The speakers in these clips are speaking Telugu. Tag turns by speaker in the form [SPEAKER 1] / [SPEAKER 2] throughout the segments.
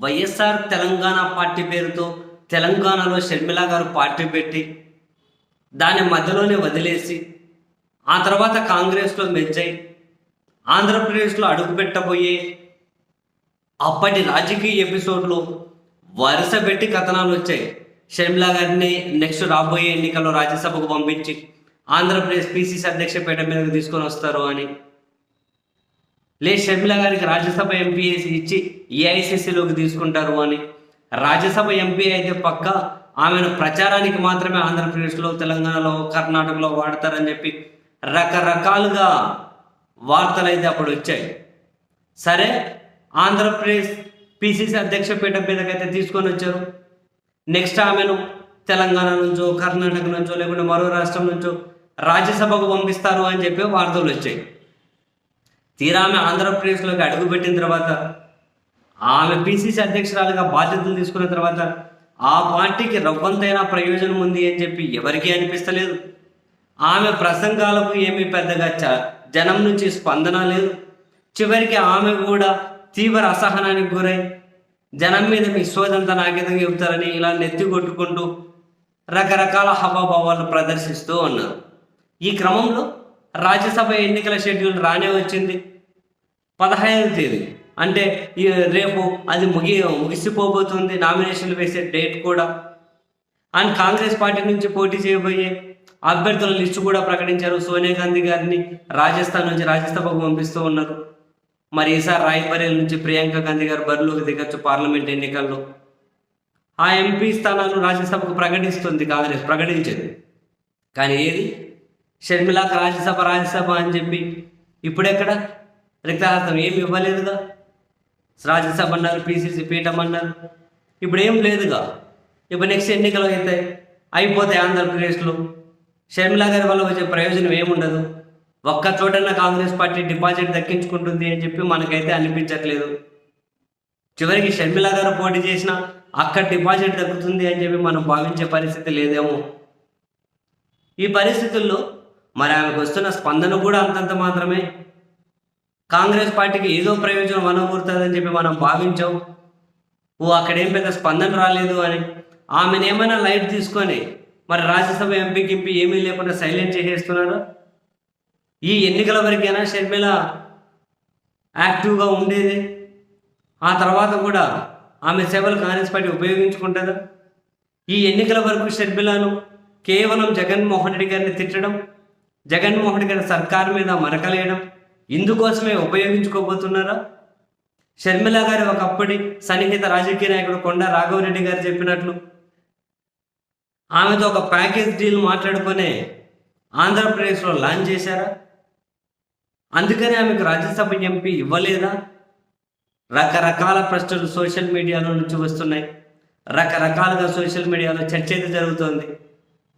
[SPEAKER 1] వైఎస్ఆర్ తెలంగాణ పార్టీ పేరుతో తెలంగాణలో షర్మిల గారు పార్టీ పెట్టి దాని మధ్యలోనే వదిలేసి ఆ తర్వాత కాంగ్రెస్లో మెచ్చై ఆంధ్రప్రదేశ్లో అడుగుపెట్టబోయే అప్పటి రాజకీయ ఎపిసోడ్లో వరుస పెట్టి కథనాలు వచ్చాయి. షర్మిల గారిని నెక్స్ట్ రాబోయే ఎన్నికల్లో రాజ్యసభకు పంపించి ఆంధ్రప్రదేశ్ పీసీసీ అధ్యక్ష పీఠం మీదకి తీసుకొని వస్తారు అని లే షర్మిల గారికి రాజ్యసభ ఎంపీ ఇచ్చి ఏఐసిసిలోకి తీసుకుంటారు అని. రాజ్యసభ ఎంపీ అయితే పక్క ఆమెను ప్రచారానికి మాత్రమే ఆంధ్రప్రదేశ్లో తెలంగాణలో కర్ణాటకలో వాడతారని చెప్పి రకరకాలుగా వార్తలు అయితే అప్పుడు వచ్చాయి. సరే ఆంధ్రప్రదేశ్ పిసిసి అధ్యక్ష పీఠం మీదకైతే తీసుకొని వచ్చారు. నెక్స్ట్ ఆమెను తెలంగాణ నుంచో కర్ణాటక నుంచో లేకుంటే మరో రాష్ట్రం నుంచో రాజ్యసభకు పంపిస్తారు అని చెప్పి వార్తలు వచ్చాయి. తీరా ఆమె ఆంధ్రప్రదేశ్లోకి అడుగుపెట్టిన తర్వాత ఆమె పిసిసి అధ్యక్షురాలుగా బాధ్యతలు తీసుకున్న తర్వాత ఆ పార్టీకి రవ్వంతైనా ప్రయోజనం ఉంది అని చెప్పి ఎవరికీ అనిపిస్తలేదు. ఆమె ప్రసంగాలకు ఏమీ పెద్దగా చ జనం నుంచి స్పందన లేదు. చివరికి ఆమె కూడా తీవ్ర అసహనానికి గురై జనం మీద మీ సోదంతా నాకేదో చెబుతారని ఇలా నెత్తి కొట్టుకుంటూ రకరకాల హవాభావాలు ప్రదర్శిస్తూ ఉన్నారు. ఈ క్రమంలో రాజ్యసభ ఎన్నికల షెడ్యూల్ రానే వచ్చింది. పదహైదవ తేదీ. అంటే ఈ రేపు అది ముగి ముగిసిపోబోతుంది. నామినేషన్లు వేసే డేట్ కూడా. అండ్ కాంగ్రెస్ పార్టీ నుంచి పోటీ చేయబోయే అభ్యర్థుల లిస్టు కూడా ప్రకటించారు. సోనియా గాంధీ గారిని రాజస్థాన్ నుంచి రాజ్యసభకు పంపిస్తూ ఉన్నారు. మరి ఈసారి రాయ్బరేల్ నుంచి ప్రియాంక గాంధీ గారు బరిలోకి దిగచ్చు పార్లమెంట్ ఎన్నికల్లో. ఆ ఎంపీ స్థానాలను రాజ్యసభకు ప్రకటిస్తుంది కాంగ్రెస్. ప్రకటించింది. కానీ ఏది? షర్మిలాకి రాజ్యసభ రాజ్యసభ అని చెప్పి ఇప్పుడెక్కడ? రిక్తహస్తం ఏమి ఇవ్వలేదుగా. రాజ్యసభ అన్నారు పీసీసీ పీఠం అన్నారు. ఇప్పుడు ఏం లేదుగా. ఇప్పుడు నెక్స్ట్ ఎన్నికలు అవుతాయి. అయిపోతాయి ఆంధ్రప్రదేశ్లో. షర్మిలా గారి వల్ల వచ్చే ప్రయోజనం ఏముండదు? ఒక్క చోటన కాంగ్రెస్ పార్టీ డిపాజిట్ దక్కించుకుంటుంది అని చెప్పి మనకైతే అనిపించట్లేదు. చివరికి షర్మిలా గారు పోటీ చేసినా అక్కడ డిపాజిట్ దక్కుతుంది అని చెప్పి మనం భావించే పరిస్థితి లేదేమో. ఈ పరిస్థితుల్లో మరి ఆమెకు వస్తున్న స్పందన కూడా అంతంత మాత్రమే. కాంగ్రెస్ పార్టీకి ఏదో ప్రయోజనం అనుకూరుతుందని చెప్పి మనం భావించాం. ఓ అక్కడేం పెద్ద స్పందన రాలేదు అని. ఆమెను ఏమైనా లైట్ తీసుకొని మరి రాజ్యసభ ఎంపీకి ఎంపీ ఏమీ లేకుండా సైలెంట్ చేసేస్తున్నారు? ఈ ఎన్నికల వరకైనా షర్మిల యాక్టివ్గా ఉండేది. ఆ తర్వాత కూడా ఆమె సేవలు కాంగ్రెస్ పార్టీ ఉపయోగించుకుంటుందా? ఈ ఎన్నికల వరకు షర్మిలను కేవలం జగన్మోహన్ రెడ్డి గారిని తిట్టడం జగన్మోహన్ గారి సర్కారు మీద మరకలేయడం ఇందుకోసమే ఉపయోగించుకోబోతున్నారా? షర్మిల గారి ఒకప్పటి సన్నిహిత రాజకీయ నాయకుడు కొండ రాఘవరెడ్డి గారు చెప్పినట్లు ఆమెతో ఒక ప్యాకేజ్ డీల్ మాట్లాడుకునే ఆంధ్రప్రదేశ్లో లాంచ్ చేశారా? అందుకనే ఆమెకు రాజ్యసభ ఎంపీ ఇవ్వలేదా? రకరకాల ప్రశ్నలు సోషల్ మీడియాలో నుంచి వస్తున్నాయి. రకరకాలుగా సోషల్ మీడియాలో చర్చ అయితే జరుగుతోంది.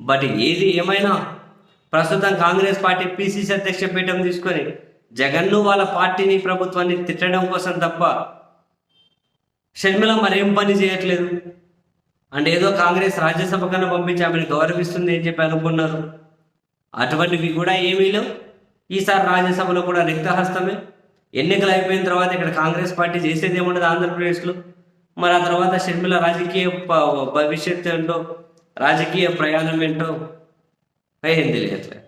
[SPEAKER 1] బట్ ఏది ఏమైనా ప్రస్తుతం కాంగ్రెస్ పార్టీ పిసిసి అధ్యక్ష పీఠం తీసుకొని జగన్ను వాళ్ళ పార్టీని ప్రభుత్వాన్ని తిట్టడం కోసం తప్ప షర్మిల మరేం పని చేయట్లేదు. అండ్ ఏదో కాంగ్రెస్ రాజ్యసభ కన్నా పంపించి ఆమెను గౌరవిస్తుంది అని చెప్పి అనుకున్నారు. అటువంటివి కూడా ఏమీ లేవు. ఈసారి రాజ్యసభలో కూడా రిక్తహస్తమే. ఎన్నికలు అయిపోయిన తర్వాత ఇక్కడ కాంగ్రెస్ పార్టీ చేసేది ఏముండదు ఆంధ్రప్రదేశ్లో. మరి ఆ తర్వాత షర్మిల రాజకీయ ప- భవిష్యత్తు ఏంటో రాజకీయ ప్రయాణం ఏంటో ఏం తెలియట్లేదు